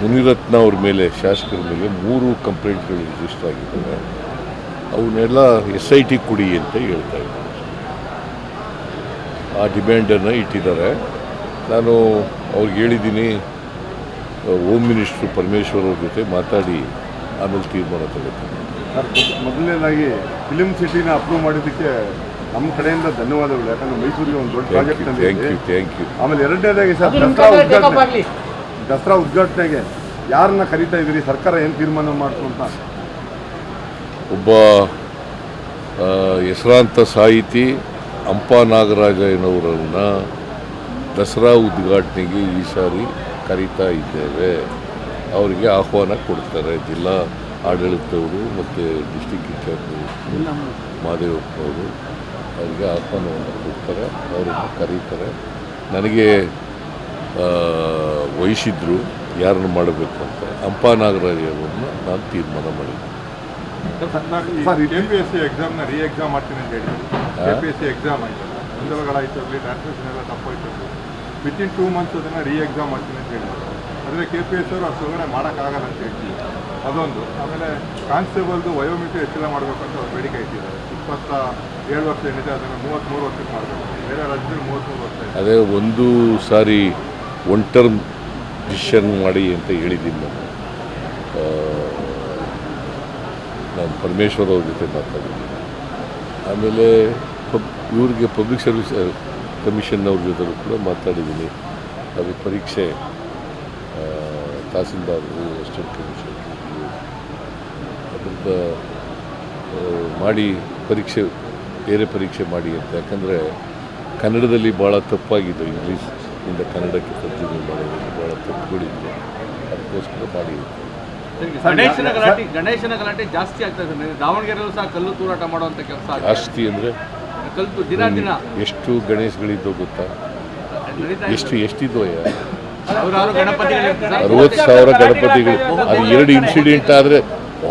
ಮುನಿರತ್ನ ಅವ್ರ ಮೇಲೆ ಶಾಸಕರ ಮೇಲೆ ಮೂರು ಕಂಪ್ಲೇಂಟ್ಗಳು ರಿಜಿಸ್ಟರ್ ಆಗಿದ್ದಾವೆ. ಅವನ್ನೆಲ್ಲ ಎಸ್ ಐ ಟಿ ಕೊಡಿ ಅಂತ ಹೇಳ್ತಾ ಇದ್ದಾರೆ. ಆ ಡಿಮ್ಯಾಂಡನ್ನು ಇಟ್ಟಿದ್ದಾರೆ. ನಾನು ಅವ್ರಿಗೆ ಹೇಳಿದ್ದೀನಿ ಹೋಮ್ ಮಿನಿಸ್ಟ್ರು ಪರಮೇಶ್ವರ್ ಅವ್ರ ಜೊತೆ ಮಾತಾಡಿ, ಆಮೇಲೆ ತೀರ್ಮಾನ ತಗೋತೀನಿ. ಸರ್, ಮೊದಲನೇದಾಗಿ ಫಿಲಿಮ್ ಸಿಟಿನ ಅಪ್ರೂವ್ ಮಾಡಿದ್ದಕ್ಕೆ ನಮ್ಮ ಕಡೆಯಿಂದ ಧನ್ಯವಾದಗಳು. ಯಾಕಂದ್ರೆ ಮೈಸೂರಿಗೆ ಒಂದು ದೊಡ್ಡ ಪ್ರಾಜೆಕ್ಟ್ ಯು ಥ್ಯಾಂಕ್ ಯು ತಂದಿದೆ ಥ್ಯಾಂಕ್ ಯು ಆಮೇಲೆ ಎರಡನೇದಾಗಿ ಸರ್ ದಸರಾ ಉದ್ಘಾಟನೆ. ದಸರಾ ಉದ್ಘಾಟನೆಗೆ ಯಾರನ್ನ ಕರಿತಾ ಇದ್ದೀರಿ? ಸರ್ಕಾರ ಏನು ತೀರ್ಮಾನ ಮಾಡ್ತು ಅಂತ? ಒಬ್ಬ ಹೆಸರಾಂತ ಸಾಹಿತಿ ಅಂಪ ನಾಗರಾಜಯ್ಯನವರನ್ನು ದಸರಾ ಉದ್ಘಾಟನೆಗೆ ಈ ಸಾರಿ ಕರೀತಾ ಇದ್ದೇವೆ. ಅವರಿಗೆ ಆಹ್ವಾನ ಕೊಡ್ತಾರೆ ಜಿಲ್ಲಾ ಆಡಳಿತವರು ಮತ್ತು ಡಿಸ್ಟಿಕ್ ಇನ್ಚಾರ್ಜ್ ಮಹಾದೇವಪ್ಪನವರು ಅವರಿಗೆ ಆಹ್ವಾನವನ್ನು ಕೊಡ್ತಾರೆ ಅವರನ್ನು ಕರೀತಾರೆ. ನನಗೆ ಆ, ವಹಿಸಿದ್ರು ಯಾರನ್ನು ಮಾಡಬೇಕು ಅಂತ. ಹಂಪ ನಾಗರಾಜಯ್ಯವ್ರನ್ನ ನಾನು ತೀರ್ಮಾನ ಮಾಡಿದ್ದೆ. Sir, K P S C ಎಕ್ಸಾಮ್ನ re exam ಮಾಡ್ತೀನಿ ಅಂತ ಹೇಳಿ K P S C exam ಆಯ್ತಲ್ಲ ಗೊಂದಲಗಳಾಯ್ತು ಅಲ್ಲಿ ಟ್ರಾನ್ಸ್ಲೇಷನ್ ಎಲ್ಲ ತಪ್ಪಾಯ್ತು. ಆಗಲಿ ಇನ್ ಟೂ ಮಂತ್ಸ್ ಅದನ್ನು ರೀ ಎಕ್ಸಾಮ್ ಮಾಡ್ತೀನಿ ಅಂತ ಹೇಳಿದ್ರು. ಆದರೆ ಕೆ ಪಿ ಎಸ್ ಅವರು ಸುಧಾರಣೆ ಮಾಡೋಕ್ಕಾಗಲ್ಲ ಅಂತ ಹೇಳ್ತೀವಿ ಅದೊಂದು. ಆಮೇಲೆ ಕಾನ್ಸ್ಟೇಬಲ್ದು ವಯೋಮಿತಿ ಹೆಚ್ಚಳ ಮಾಡಬೇಕು ಅಂತ ಅವ್ರು ಬೇಡಿಕೆ ಇಟ್ಟಿದ್ದಾರೆ. ಇಪ್ಪತ್ತ ಅದೇ ಒಂದು ಸಾರಿ ಒನ್ ಟರ್ಮ್ ಡಿಸಿಷನ್ ಮಾಡಿ ಅಂತ ಹೇಳಿದ್ದೀನಿ ನಾನು. ನಾನು ಪರಮೇಶ್ವರ್ ಅವ್ರ ಜೊತೆ ಮಾತಾಡಿದ್ದೀನಿ. ಆಮೇಲೆ ಪಬ್, ಇವ್ರಿಗೆ ಪಬ್ಲಿಕ್ ಸರ್ವಿಸ್ ಕಮಿಷನ್ ಅವ್ರ ಜೊತೆ ಕೂಡ ಮಾತಾಡಿದ್ದೀನಿ. ಅದು ಪರೀಕ್ಷೆ ತಹಸೀಲ್ದಾರರು ಅಸಿಸ್ಟೆಂಟ್ ಕಮಿಷನ್ ಅದರಿಂದ ಮಾಡಿ ಪರೀಕ್ಷೆ ಬೇರೆ ಪರೀಕ್ಷೆ ಮಾಡಿ ಅಂತ. ಯಾಕಂದರೆ ಕನ್ನಡದಲ್ಲಿ ಭಾಳ ತಪ್ಪಾಗಿದೆ ಇಂಗ್ಲೀಷ್ ಇಂದ ಕನ್ನಡಕ್ಕೆ ತರ್ಜುಮೆ ಮಾಡೋದ್ರಲ್ಲಿ ಭಾಳ ತಪ್ಪುಗಳಿದೆ ಅದಕ್ಕೋಸ್ಕರ ಮಾಡಿ ಗಣೇಶನ ಗಲಾಟೆ ಗಣೇಶನ ಗಲಾಟೆ ಜಾಸ್ತಿ ಆಗ್ತಾ ಇದೆ ಸರ್. ದಾವಣಗೆರೆಯಲ್ಲೂ ಸಹ ಕಲ್ಲು ತೂರಾಟ ಮಾಡುವಂಥ ಕೆಲಸ ಜಾಸ್ತಿ ಅಂದರೆ ಕಲ್ಲು ದಿನ ದಿನ. ಎಷ್ಟು ಗಣೇಶಗಳಿದ್ದೋ ಗೊತ್ತಾ? ಎಷ್ಟು ಎಷ್ಟಿದ್ವೋ. ಅರವತ್ತು ಸಾವಿರ ಗಣಪತಿಗಳು. ಅದು ಎರಡು ಇನ್ಸಿಡೆಂಟ್ ಆದರೆ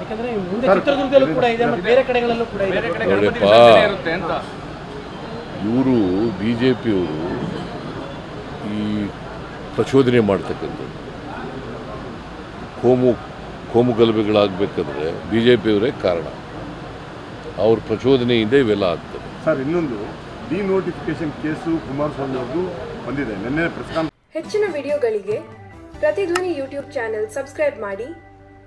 ಯಾಕಂದ್ರೆ ಮುಂದೆ ಚಿತ್ರದುರ್ಗದಲ್ಲೂ ಕೂಡ ಇದೆ ಮತ್ತೆ ಬೇರೆ ಕಡೆಗಳಲ್ಲೂ ಕೂಡ ಇದೆ. ಬೇರೆ ಕಡೆ ನೋಡಿಪ್ಪ. ಗಣಪತಿ ವಿಸರ್ಜನೆ ಇರುತ್ತೆ ಅಂತ. ಇವರು ಬಿ ಜೆ ಪಿಯವರು ಈ ಪ್ರಚೋದನೆ ಮಾಡ್ತಕ್ಕಂಥದ್ದು. ಕೋಮು ಕೋಮು ಗಲಭೆಗಳಾಗಬೇಕಾದ್ರೆ ಬಿ ಜೆ ಪಿಯವರೇ ಕಾರಣ. ಅವ್ರ ಪ್ರಚೋದನೆಯಿಂದ ಇವೆಲ್ಲ ಆಗ್ತದೆ. ಸರ್ ಇನ್ನೊಂದು ಡಿನೋಟಿಫಿಕೇಶನ್ ಕೇಸು ಕುಮಾರಸ್ವಾಮಿ ಅವರು ಬಂದಿದೆ. ನಿನ್ನೆ ಪ್ರೆಸ್ ಹೆಚ್ಚಿನ ವಿಡಿಯೋಗಳಿಗೆ ಪ್ರತಿಧ್ವನಿ ಯೂಟ್ಯೂಬ್ ಚಾನೆಲ್ ಸಬ್ಸ್ಕ್ರೈಬ್ ಮಾಡಿ.